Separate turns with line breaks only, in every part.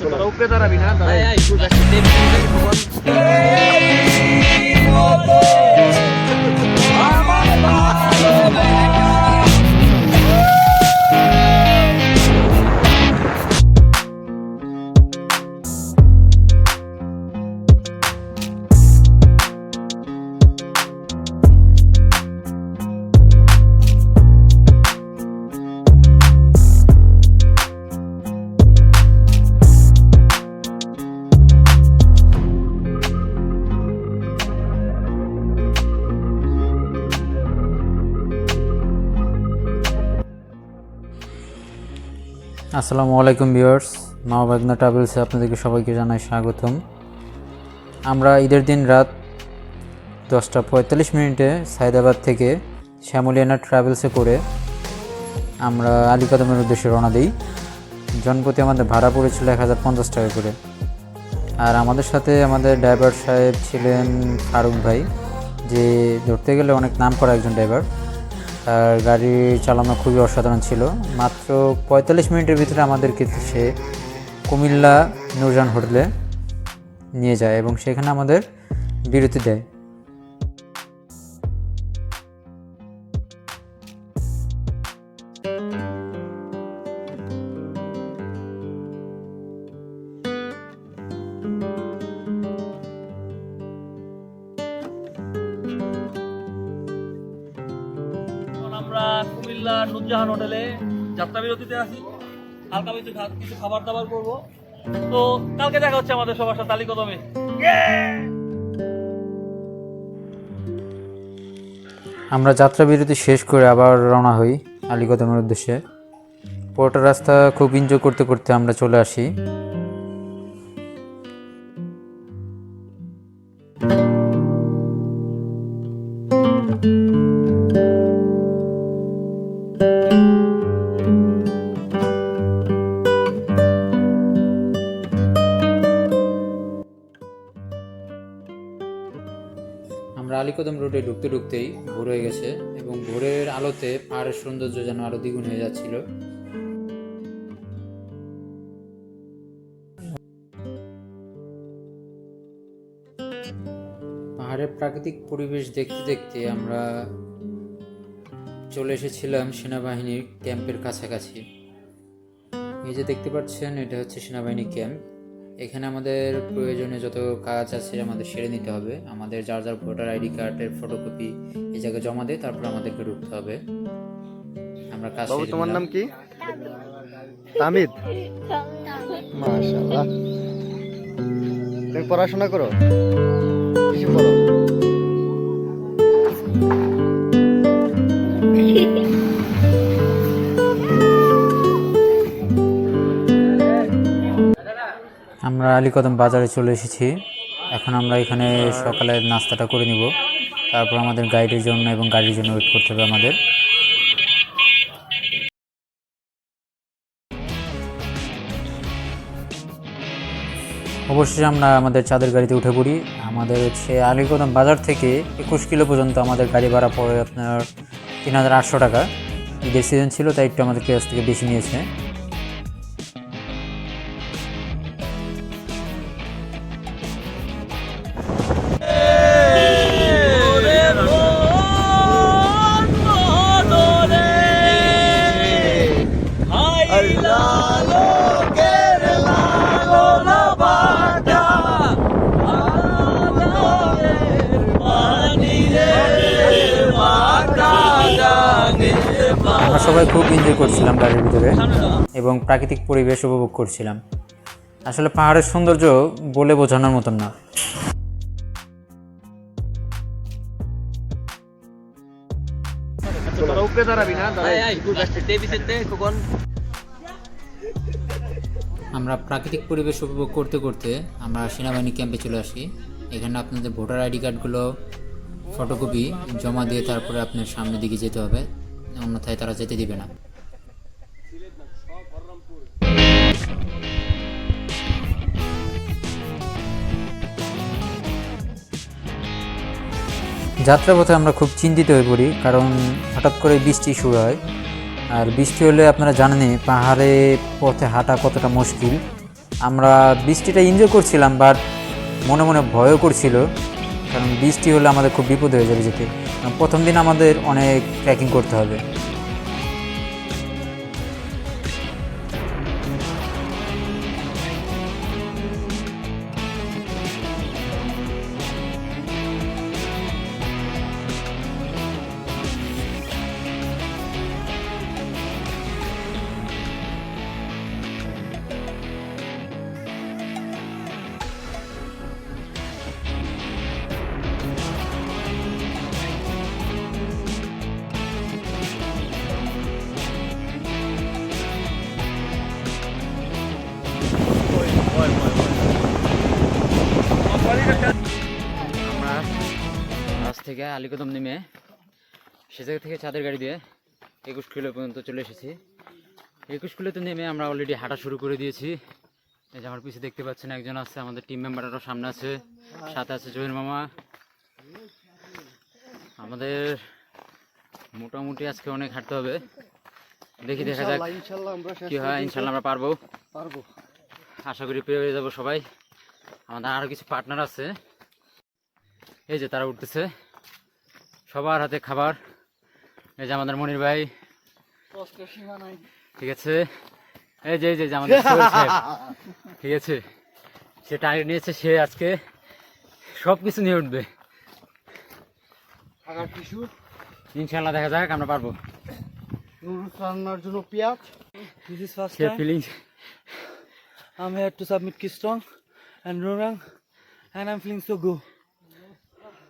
তোরা উপরে দাঁড়াবি না
আসসালামু আলাইকুম ভিউয়ার্স মা বাগনা ট্রাভেলসে আপনাদেরকে সবাইকে জানাই স্বাগতম। আমরা ঈদের দিন রাত দশটা পঁয়তাল্লিশ মিনিটে সায়দাবাদ থেকে শ্যামলিয়ানা ট্রাভেলসে করে আমরা আলিকদমের উদ্দেশ্যে রওনা দিই। জনপ্রতি আমাদের ভাড়া পড়েছিল এক হাজার পঞ্চাশ টাকা করে। আর আমাদের সাথে আমাদের ড্রাইভার সাহেব ছিলেন ফারুক ভাই, যে ধরতে গেলে অনেক নাম করা একজন ড্রাইভার। তার গাড়ি চালানো খুবই অসাধারণ ছিল। মাত্র পঁয়তাল্লিশ মিনিটের ভিতরে আমাদেরকে সে কুমিল্লা নুরজান হোটেলে নিয়ে যায় এবং সেখানে আমাদের বিরতি দেয়।
বিরতিতে আছি হালকা কিছু কিছু খাবার দাবার করব। তো কালকে দেখা হচ্ছে আমাদের সবার সাথে তালিকদমে
আমরা যাত্রা বিরতি শেষ করে আবার রওনা হই আলিকদমের উদ্দেশ্যে। পুরোটা রাস্তা খুব এনজয় করতে করতে আমরা চলে আসি। আলিকদম রোডে ঢুকতে ঢুকতেই ভোর হয়ে গেছে এবং ভোরের আলোতে পাহাড়ের সৌন্দর্য যেন আরও দ্বিগুণ হয়ে যাচ্ছিল। পাহাড়ের প্রাকৃতিক পরিবেশ দেখতে দেখতে আমরা চলে এসেছিলাম সেনাবাহিনীর ক্যাম্পের কাছাকাছি। এই যে দেখতে পাচ্ছেন, এটা হচ্ছে সেনাবাহিনী ক্যাম্প। এখানে আমাদের প্রয়োজনীয় যত কাজ আছে আমাদের সেরে নিতে হবে। আমাদের যার যার ভোটার আইডি কার্ডের ফটোকপি এই জায়গায় জমা দিয়ে তারপর আমাদেরকে ঢুকতে হবে। আমরা কাজ
বাবু তোমার নাম কি? তামিদ। মাশাআল্লাহ। তুমি পড়াশোনা করো? কিছু পড়ো?
আমরা আলীকদম বাজারে চলে এসেছি। এখন আমরা এখানে সকালে নাস্তাটা করে নিব। তারপর আমাদের গাইডের জন্য এবং গাড়ির জন্য ওয়েট করতে হবে আমাদের। অবশ্যই আমরা আমাদের চাঁদের গাড়িতে উঠে পড়ি। আমাদের হচ্ছে আলীকদম বাজার থেকে একুশ কিলো পর্যন্ত আমাদের গাড়ি ভাড়া পড়ে আপনার তিন হাজার আটশো টাকা। ঈদের সিজন ছিল, তাই একটু আমাদের কাছ থেকে বেশি নিয়েছে। প্রাকৃতিক পরিবেশ উপভোগ করছিলাম। আসলে পাহাড়ের সৌন্দর্য বলে বোঝানোর মতন না. আমরা প্রাকৃতিক পরিবেশ উপভোগ করতে করতে আমরা সেনাবাহিনী ক্যাম্পে চলে আসি। এখানে আপনাদের ভোটার আইডি কার্ডগুলো, ফটোকপি জমা দিয়ে তারপরে আপনার সামনের দিকে যেতে হবে। অন্যথায় তারা যেতে দিবে না। যাত্রাপথে আমরা খুব চিন্তিত হয়ে পড়ি, কারণ হঠাৎ করে বৃষ্টি শুরু হয়। আর বৃষ্টি হলে আপনারা জানেনই, পাহাড়ে পথে হাঁটা কতটা মুশকিল। আমরা বৃষ্টিটা এনজয় করছিলাম বাট মনে মনে ভয়ও করছিল, কারণ বৃষ্টি হলে আমাদের খুব বিপদ হয়ে যাবে যেতে। প্রথম দিন আমাদের অনেক ট্র্যাকিং করতে হবে।
থেকে আলিকদম নেমে সে জায়গা থেকে চাঁদের গাড়ি দিয়ে একুশ কিলো পর্যন্ত চলে এসেছি। একুশ কিলোতে নেমে আমরা অলরেডি হাঁটা শুরু করে দিয়েছি। এই যে আমার পিছিয়ে দেখতে পাচ্ছেন একজন আছে আমাদের টিম মেম্বাররাও সামনে আছে সাথে আছে জহির মামা। আমাদের মোটামুটি আজকে অনেক হাঁটতে হবে। দেখি দেখা যাক কি হয় ইনশাল্লাহ আমরা পারব।
পারব।
আশা করি পেয়ে যাব সবাই। আমাদের আরও কিছু পার্টনার আছে। এই যে তারা উঠতেছে। সবার হাতে খাবার। এই যে আমাদের মনির ভাই। ঠিক আছে। এই যে এই যে আমাদের ঠিক আছে। সে টার্গেট নিয়েছে সে আজকে সব কিছু নিয়ে উঠবে।
থাকার টিস্যু
ইনশাল্লাহ দেখা যাক আমরা পারব।
রান্নার জন্য পেঁয়াজ।
This is first
সে
time.
Feeling
I'm here to submit Kistong and Rorang and I'm feeling so good.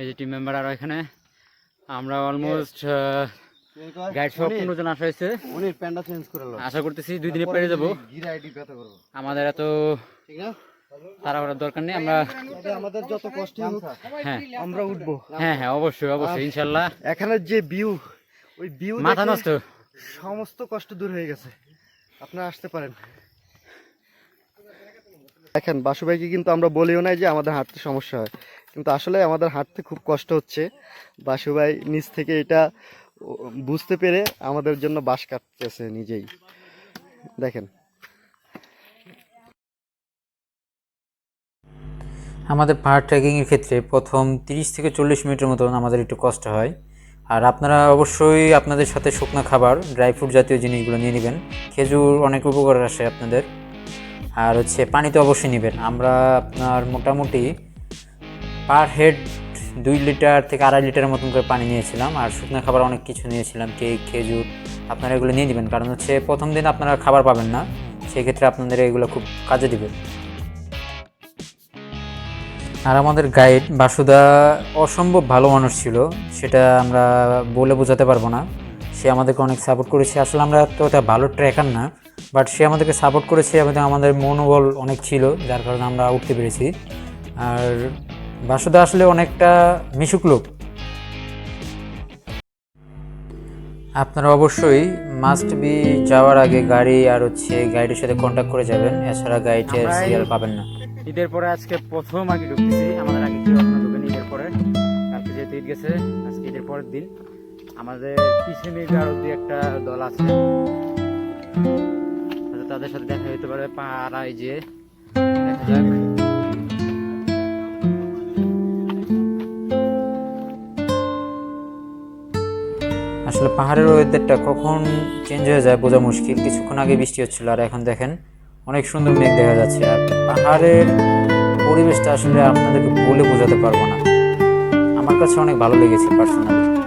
এই যে টিম মেম্বার আরও এখানে। আমরা অলমোস্ট গাইড সব পনেরো জন আসা হয়েছে। আশা করতেছি দুই দিনে পেরে যাব। আমাদের এত তাড়াহুড়ার দরকার নেই আমরা
আমাদের যত কষ্ট
হ্যাঁ।
আমরা উঠবো।
হ্যাঁ হ্যাঁ অবশ্যই অবশ্যই ইনশাল্লাহ।
এখানে যে ভিউ ওই ভিউ
মাথা নষ্ট।
সমস্ত কষ্ট দূর হয়ে গেছে। আপনারা আসতে পারেন। দেখেন বাসু ভাইকে কিন্তু আমরা বলিও নাই যে আমাদের হাঁটতে সমস্যা হয়। কিন্তু আসলে আমাদের হাঁটতে খুব কষ্ট হচ্ছে। বাসু ভাই নিচ থেকে এটা বুঝতে পেরে আমাদের জন্য বাস কাটতেছে নিজেই। দেখেন।
আমাদের পাহাড় ট্রেকিংয়ের ক্ষেত্রে প্রথম 30 থেকে চল্লিশ মিনিটের মতন আমাদের একটু কষ্ট হয়। আর আপনারা অবশ্যই আপনাদের সাথে শুকনো খাবার ড্রাই ফ্রুট জাতীয় জিনিসগুলো নিয়ে নেবেন। খেজুর অনেক উপকার আসে আপনাদের। আর হচ্ছে পানি তো অবশ্যই নেবেন। আমরা আপনার মোটামুটি পার হেড দুই লিটার থেকে আড়াই লিটারের মতন করে পানি নিয়েছিলাম আর শুকনো খাবার অনেক কিছু নিয়েছিলাম, কেক, খেজুর, আপনারা এগুলো নিয়ে নেবেন। কারণ হচ্ছে প্রথম দিন আপনারা খাবার পাবেন না, সেক্ষেত্রে আপনাদের এগুলো খুব কাজে দিবে। আর আমাদের গাইড বাসুদা অসম্ভব ভালো মানুষ ছিল, সেটা আমরা বলে বোঝাতে পারব না। সে আমাদেরকে অনেক সাপোর্ট করেছে। আসলে আমরা তো ওটা ভালো ট্র্যাকার না বাট সে আমাদেরকে সাপোর্ট করেছে এবং আমাদের মনোবল অনেক ছিল, যার কারণে আমরা উঠতে পেরেছি। আর বাসুদা আসলে অনেকটা মিশুক লোক। আপনারা অবশ্যই মাস্ট বি যাওয়ার আগে গাড়ি আর হচ্ছে গাইডের সাথে কন্ট্যাক্ট করে যাবেন। এছাড়া গাইডের সিরিয়াল পাবেন না।
ঈদের পরে আজকে প্রথম আগে ঢুকতেছি আমাদের আগে কেউ এখনও ঢুকেনি ঈদের পরে। কালকে যেহেতু ঈদ গেছে আজকে ঈদের পরের দিন। আমাদের পিছনে মেবি আরও দুই একটা দল আছে তাদের সাথে দেখা হতে পারে। পাড়ায় যে দেখা যাক।
আসলে পাহাড়ের ওয়েদারটা কখন চেঞ্জ হয়ে যায় বোঝা মুশকিল। কিছুক্ষণ আগে বৃষ্টি হচ্ছিল আর এখন দেখেন অনেক সুন্দর মেঘ দেখা যাচ্ছে। আর পাহাড়ের পরিবেশটা আসলে আপনাদেরকে বলে বোঝাতে পারব না। আমার কাছে অনেক ভালো লেগেছে পার্সোনালি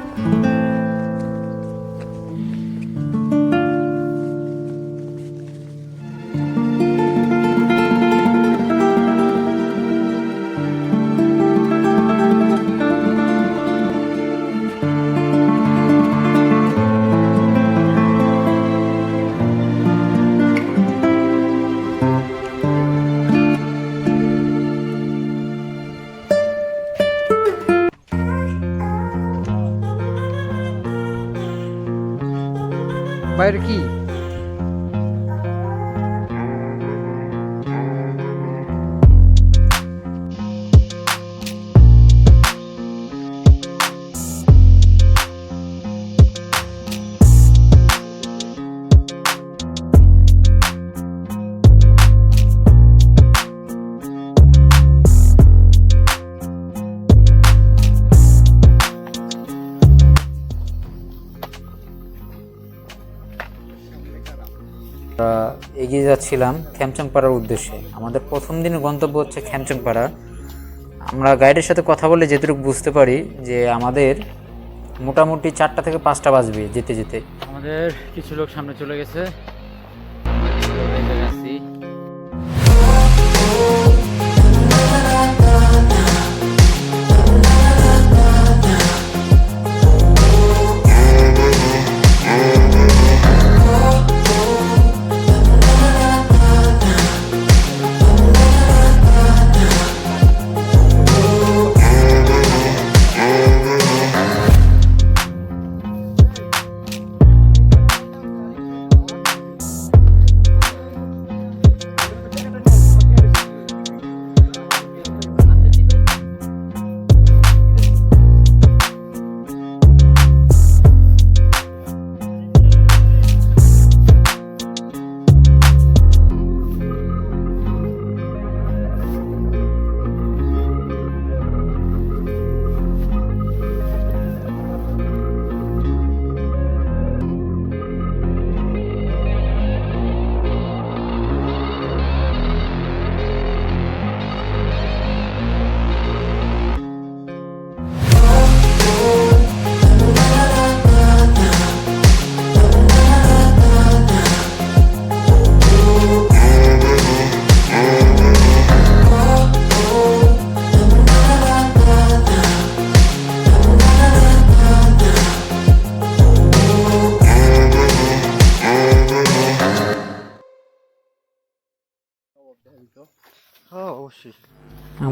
বাইরে কি
যাচ্ছিলাম খ্যামচাংপাড়ার উদ্দেশ্যে। আমাদের প্রথম দিনের গন্তব্য হচ্ছে খ্যামচাংপাড়া। আমরা গাইডের সাথে কথা বলে যেটুকু বুঝতে পারি যে আমাদের মোটামুটি চারটা থেকে পাঁচটা বাজবে যেতে যেতে।
আমাদের কিছু লোক সামনে চলে গেছে।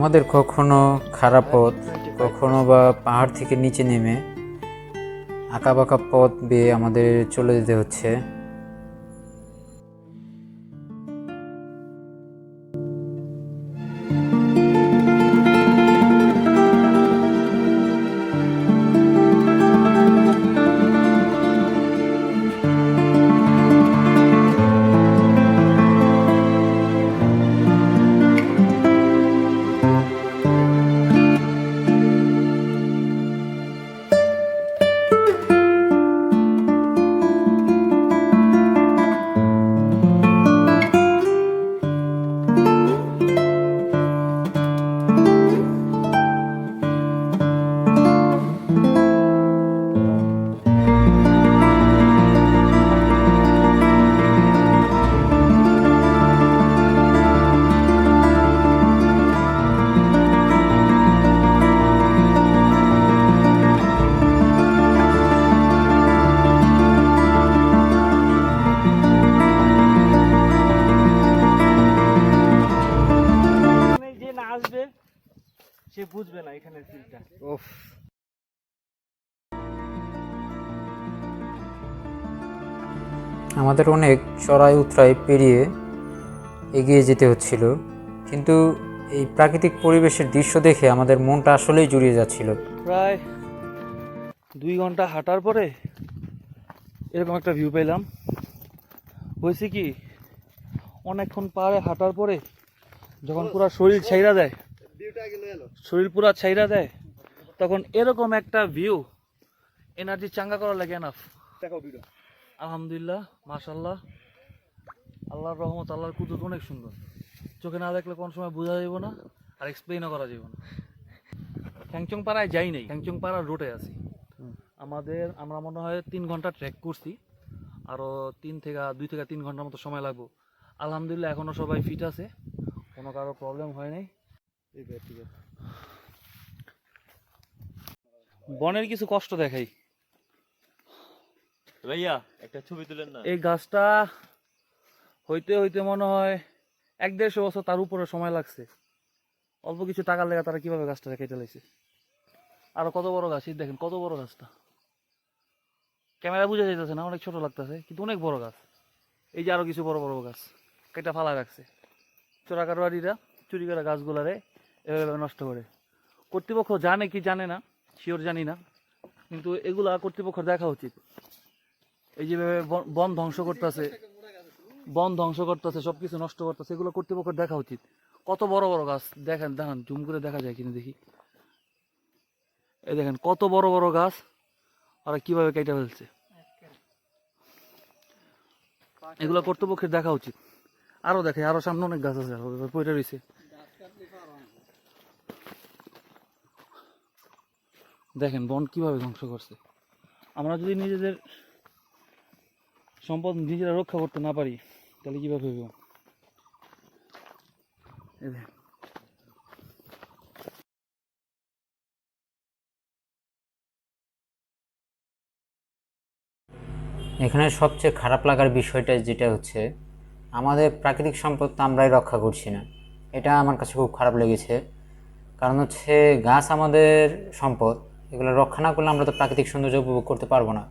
আমাদের কখনো খারাপ পথ, কখনো বা পাহাড় থেকে নিচে নেমে আঁকা বাঁকা পথ বেয়ে আমাদের চলে যেতে হচ্ছে।
ওফ
আমাদের অনেক চড়াই উতরাই পেরিয়ে এগিয়ে যেতে হচ্ছিল কিন্তু এই প্রাকৃতিক পরিবেশের দৃশ্য দেখে আমাদের মনটা আসলেই জুড়িয়ে যাচ্ছিল।
প্রায় দুই ঘণ্টা হাঁটার পরে এরকম একটা ভিউ পেলাম। হয়েছে কি অনেকক্ষণ পারে হাঁটার পরে যখন পুরো শরীর ছাইরা দেয় শরীর পুরা ছাইরা দেয়। তখন এরকম একটা ভিউ এনার্জি চাঙ্গা করা লাগে এনাফ আলহামদুলিল্লাহ মাশাল্লাহ আল্লাহর রহমত আল্লাহর কুদরত অনেক সুন্দর। চোখে না দেখলে কোন সময় বোঝা যাবে না আর এক্সপ্লেইনও করা যাবে না। খ্যাংচং পাড়ায় যাই নাই খ্যাংচং পাড়ার রোডে আছি। আমাদের আমরা মনে হয় তিন ঘণ্টা ট্রেক করছি। আরও তিন থেকে দুই থেকে তিন ঘণ্টার মতো সময় লাগবো। আলহামদুলিল্লাহ এখনও সবাই ফিট আছে। কোনো কারও প্রবলেম হয় নাই। বনের কিছু কষ্ট দেখাই।
ভাইয়া একটা ছবি তুলেন না?
এই গাছটা হইতে হইতে মনে হয় এক দেড়শো বছর তার উপরে সময় লাগছে। অল্প কিছু টাকার লেগে তারা কীভাবে গাছটা কেটে লাইছে? আরও কত বড় গাছ? এই দেখেন কত বড় গাছটা। ক্যামেরা বোঝা যাইতেছে না অনেক ছোট লাগতেছে কিন্তু অনেক বড় গাছ। এই যে আরও কিছু বড় বড় গাছ কেটে ফালা রাখছে। চোরাকারবাড়িরা চুরি করা গাছগুলারে এভাবে নষ্ট করে। কর্তৃপক্ষ জানে কি জানে না শিওর জানি না, কিন্তু এগুলা কর্তৃপক্ষ দেখা উচিত। এই যেভাবে বন- ধ্বংস করতেছে, বন ধ্বংস করতেছে, সবকিছু নষ্ট করতেছে, এগুলো কর্তৃপক্ষ দেখা উচিত। কত বড় বড় গাছ, দেখেন দেখেন, জুম করে দেখা যায় কিনা দেখি। এই দেখেন, কত বড় বড় গাছ, ওরা কীভাবে কেটে ফেলছে। এগুলো কর্তৃপক্ষের দেখা উচিত। আরও দেখে, আরও সামনে অনেক গাছ আছে, পড়ে রয়েছে দেখেন, বন কীভাবে ধ্বংস করছে। আমরা যদি নিজেদের সম্পদ নিজেরা রক্ষা করতে না পারি, তাহলে কীভাবে হইব?
এখানে সবচেয়ে খারাপ লাগার বিষয়টা যেটা হচ্ছে, আমাদের প্রাকৃতিক সম্পদ তো আমরাই রক্ষা করছি না। এটা আমার কাছে খুব খারাপ লেগেছে। কারণ হচ্ছে গাছ আমাদের সম্পদ এগুলো রক্ষা না করলে আমরা তো প্রাকৃতিক সৌন্দর্য উপভোগ করতে পারব না।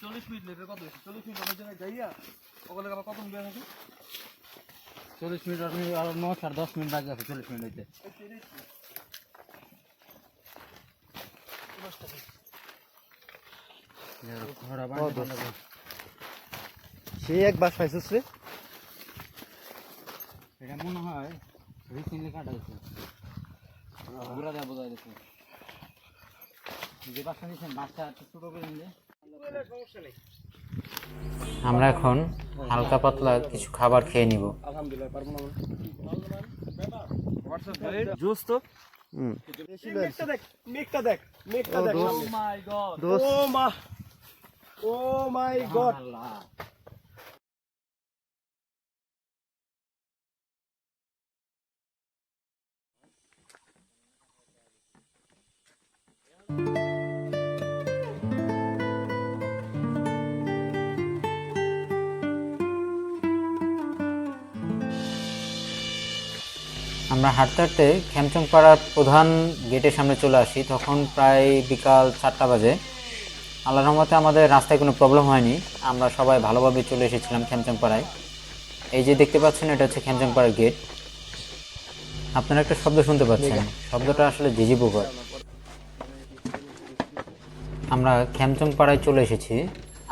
চল্লিশ মিনিট কত চল্লিশ মিনিট যাইয়া ওগুলো হবে চল্লিশ মিনিট আপনি আরও ন সাড়ে দশ মিনিট আগে আছে চল্লিশ মিনিট হইতে।
সে এক বাস পাইছিস রে।
এটা মনে হয় রিসেন্টলি কাটা গেছে ঘুরা দেওয়া বোঝা গেছে যে বাসটা নিয়েছেন বাসটা ছোটো করে নিলে।
আমরা এখন হালকা পাতলা কিছু খাবার খেয়ে নিব।
জুস তো?
হুম।
মেঘটা
আমরা হাঁটতে হাঁটতে খেমচং পাড়ার প্রধান গেটের সামনে চলে আসি। তখন প্রায় বিকাল চারটা বাজে। আল্লাহ রহমতে আমাদের রাস্তায় কোনো প্রবলেম হয়নি। আমরা সবাই ভালোভাবে চলে এসেছিলাম পাড়ায়। এই যে দেখতে পাচ্ছেন এটা হচ্ছে পাড়ার গেট। আপনারা একটা শব্দ শুনতে পাচ্ছেন। শব্দটা আসলে জিজি পোকার আমরা খেমচং পাড়ায় চলে এসেছি।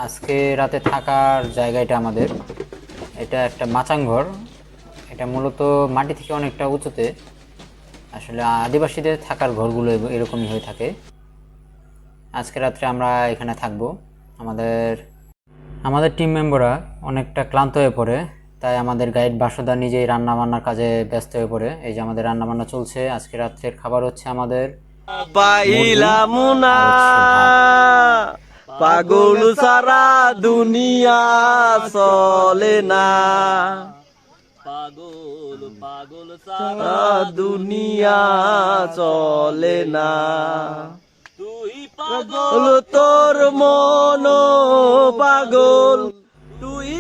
আজকে রাতে থাকার জায়গা এটা আমাদের। এটা একটা মাচাংঘর এটা মূলত মাটি থেকে অনেকটা উঁচুতে। আসলে আদিবাসীদের থাকার ঘরগুলো এরকমই হয়ে থাকে। আজকে রাত্রে আমরা এখানে থাকব। আমাদের আমাদের টিম মেম্বাররা অনেকটা ক্লান্ত হয়ে পড়ে তাই আমাদের গাইড বাসুদা নিজেই রান্না বান্নার কাজে ব্যস্ত হয়ে পড়ে। এই যে আমাদের রান্না বান্না চলছে আজকে রাত্রের খাবার হচ্ছে আমাদের
পাগল সারা দুনিয়া চলে না। সারা দুনিয়া চলে না। তুই পাগল তোর মন পাগল।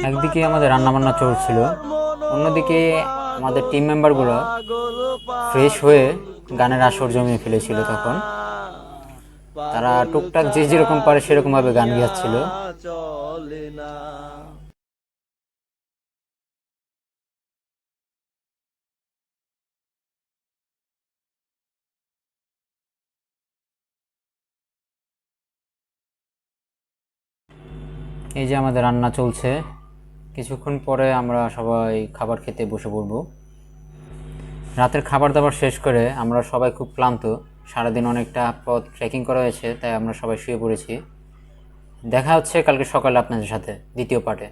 একদিকে আমাদের রান্না বান্না চলছিল অন্যদিকে আমাদের টিম মেম্বারগুলো ফ্রেশ হয়ে গানের আসর জমিয়ে ফেলেছিল তখন। তারা টুকটাক যে যেরকম পারে সেরকম ভাবে গান গাচ্ছিল এই যে আমাদের রান্না চলছে, কিছুক্ষণ পরে আমরা সবাই খাবার খেতে বসে পড়ব। রাতের খাবার দাবার শেষ করে আমরা সবাই খুব ক্লান্ত। সারাদিন অনেকটা পথ ট্রেকিং করা হয়েছে, তাই আমরা সবাই শুয়ে পড়েছি। দেখা হচ্ছে কালকে সকালে আপনাদের সাথে দ্বিতীয় পার্টে